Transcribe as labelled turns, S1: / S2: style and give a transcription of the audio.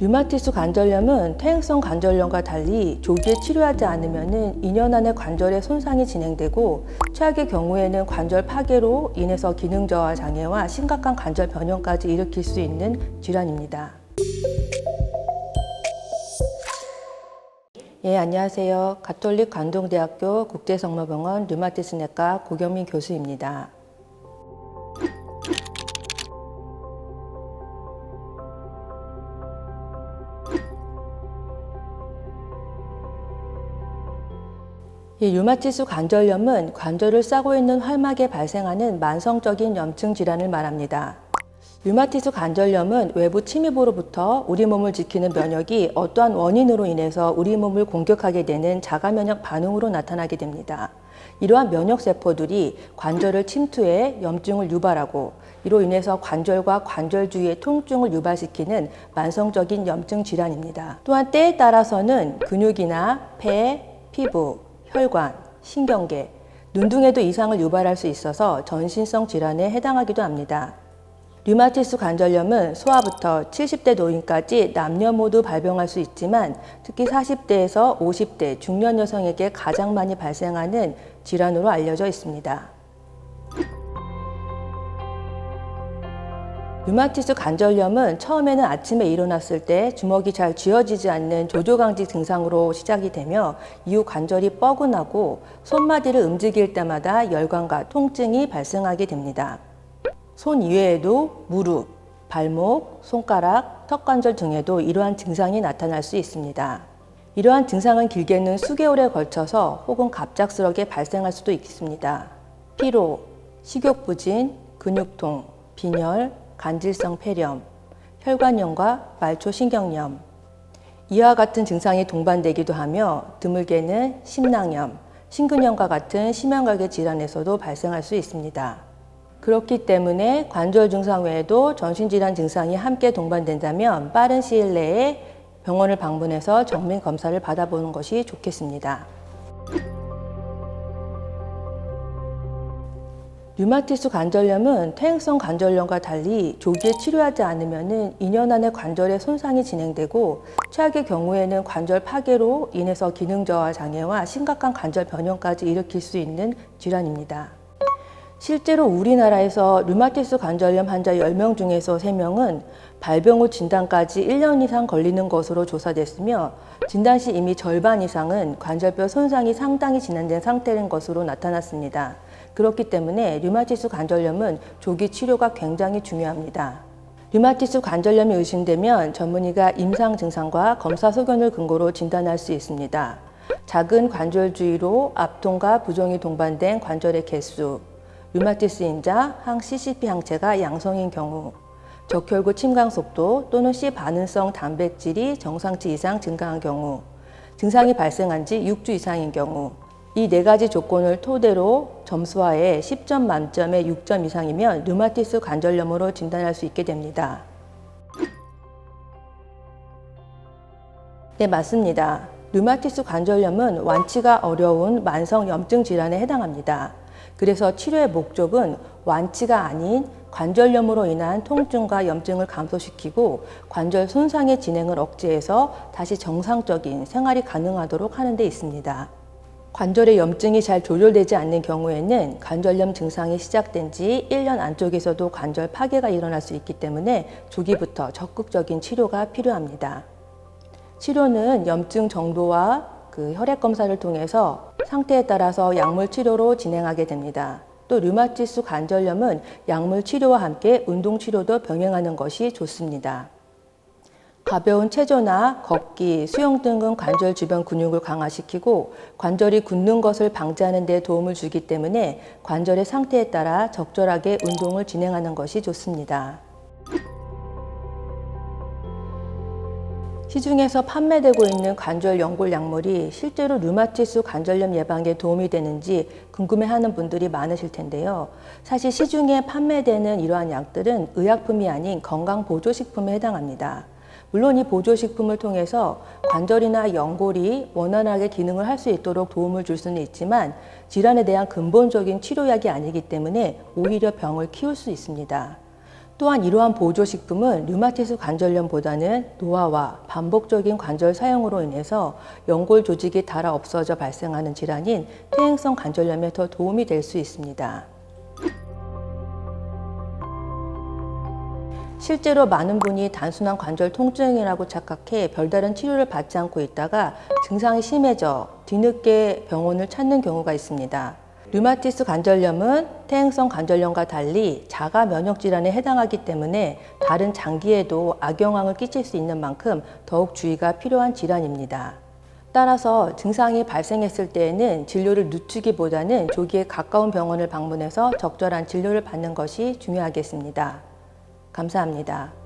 S1: 류마티스 관절염은 퇴행성 관절염과 달리 조기에 치료하지 않으면 2년 안에 관절의 손상이 진행되고 최악의 경우에는 관절 파괴로 인해서 기능 저하 장애와 심각한 관절 변형까지 일으킬 수 있는 질환입니다. 예, 안녕하세요. 가톨릭 관동대학교 국제성모병원 류마티스 내과 고경민 교수입니다. 이 류마티스 관절염은 관절을 싸고 있는 활막에 발생하는 만성적인 염증 질환을 말합니다. 류마티스 관절염은 외부 침입으로부터 우리 몸을 지키는 면역이 어떠한 원인으로 인해서 우리 몸을 공격하게 되는 자가 면역 반응으로 나타나게 됩니다. 이러한 면역 세포들이 관절을 침투해 염증을 유발하고 이로 인해서 관절과 관절 주위의 통증을 유발시키는 만성적인 염증 질환입니다. 또한 때에 따라서는 근육이나 폐, 피부, 혈관, 신경계, 눈 등에도 이상을 유발할 수 있어서 전신성 질환에 해당하기도 합니다. 류마티스 관절염은 소아부터 70대 노인까지 남녀 모두 발병할 수 있지만 특히 40대에서 50대 중년 여성에게 가장 많이 발생하는 질환으로 알려져 있습니다. 류마티스 관절염은 처음에는 아침에 일어났을 때 주먹이 잘 쥐어지지 않는 조조강지 증상으로 시작이 되며 이후 관절이 뻐근하고 손마디를 움직일 때마다 열감과 통증이 발생하게 됩니다. 손 이외에도 무릎, 발목, 손가락, 턱관절 등에도 이러한 증상이 나타날 수 있습니다. 이러한 증상은 길게는 수개월에 걸쳐서 혹은 갑작스럽게 발생할 수도 있습니다. 피로, 식욕부진, 근육통, 빈혈, 간질성 폐렴, 혈관염과 말초신경염, 이와 같은 증상이 동반되기도 하며 드물게는 심낭염, 심근염과 같은 심혈관계 질환에서도 발생할 수 있습니다. 그렇기 때문에 관절 증상 외에도 전신 질환 증상이 함께 동반된다면 빠른 시일 내에 병원을 방문해서 정밀 검사를 받아보는 것이 좋겠습니다. 류마티스 관절염은 퇴행성 관절염과 달리 조기에 치료하지 않으면 2년 안에 관절의 손상이 진행되고 최악의 경우에는 관절 파괴로 인해서 기능 저하 장애와 심각한 관절 변형까지 일으킬 수 있는 질환입니다. 실제로 우리나라에서 류마티스 관절염 환자 10명 중에서 3명은 발병 후 진단까지 1년 이상 걸리는 것으로 조사됐으며 진단 시 이미 절반 이상은 관절뼈 손상이 상당히 진행된 상태인 것으로 나타났습니다. 그렇기 때문에 류마티스 관절염은 조기 치료가 굉장히 중요합니다. 류마티스 관절염이 의심되면 전문의가 임상 증상과 검사 소견을 근거로 진단할 수 있습니다. 작은 관절 주위로 압통과 부종이 동반된 관절의 개수, 류마티스 인자, 항 CCP 항체가 양성인 경우, 적혈구 침강 속도 또는 C 반응성 단백질이 정상치 이상 증가한 경우, 증상이 발생한 지 6주 이상인 경우, 이 네 가지 조건을 토대로 점수하에 10점 만점에 6점 이상이면 류마티스 관절염으로 진단할 수 있게 됩니다. 네, 맞습니다. 류마티스 관절염은 완치가 어려운 만성 염증 질환에 해당합니다. 그래서 치료의 목적은 완치가 아닌 관절염으로 인한 통증과 염증을 감소시키고 관절 손상의 진행을 억제해서 다시 정상적인 생활이 가능하도록 하는 데 있습니다. 관절의 염증이 잘 조절되지 않는 경우에는 관절염 증상이 시작된 지 1년 안쪽에서도 관절 파괴가 일어날 수 있기 때문에 조기부터 적극적인 치료가 필요합니다. 치료는 염증 정도와 그 혈액 검사를 통해서 상태에 따라서 약물 치료로 진행하게 됩니다. 또 류마티스 관절염은 약물 치료와 함께 운동 치료도 병행하는 것이 좋습니다. 가벼운 체조나 걷기, 수영 등은 관절 주변 근육을 강화시키고 관절이 굳는 것을 방지하는 데 도움을 주기 때문에 관절의 상태에 따라 적절하게 운동을 진행하는 것이 좋습니다. 시중에서 판매되고 있는 관절 연골 약물이 실제로 류마티스 관절염 예방에 도움이 되는지 궁금해하는 분들이 많으실 텐데요. 사실 시중에 판매되는 이러한 약들은 의약품이 아닌 건강 보조식품에 해당합니다. 물론 이 보조식품을 통해서 관절이나 연골이 원활하게 기능을 할 수 있도록 도움을 줄 수는 있지만 질환에 대한 근본적인 치료약이 아니기 때문에 오히려 병을 키울 수 있습니다. 또한 이러한 보조식품은 류마티스 관절염보다는 노화와 반복적인 관절 사용으로 인해서 연골 조직이 닳아 없어져 발생하는 질환인 퇴행성 관절염에 더 도움이 될 수 있습니다. 실제로 많은 분이 단순한 관절 통증이라고 착각해 별다른 치료를 받지 않고 있다가 증상이 심해져 뒤늦게 병원을 찾는 경우가 있습니다. 류마티스 관절염은 퇴행성 관절염과 달리 자가 면역 질환에 해당하기 때문에 다른 장기에도 악영향을 끼칠 수 있는 만큼 더욱 주의가 필요한 질환입니다. 따라서 증상이 발생했을 때에는 진료를 늦추기보다는 조기에 가까운 병원을 방문해서 적절한 진료를 받는 것이 중요하겠습니다. 감사합니다.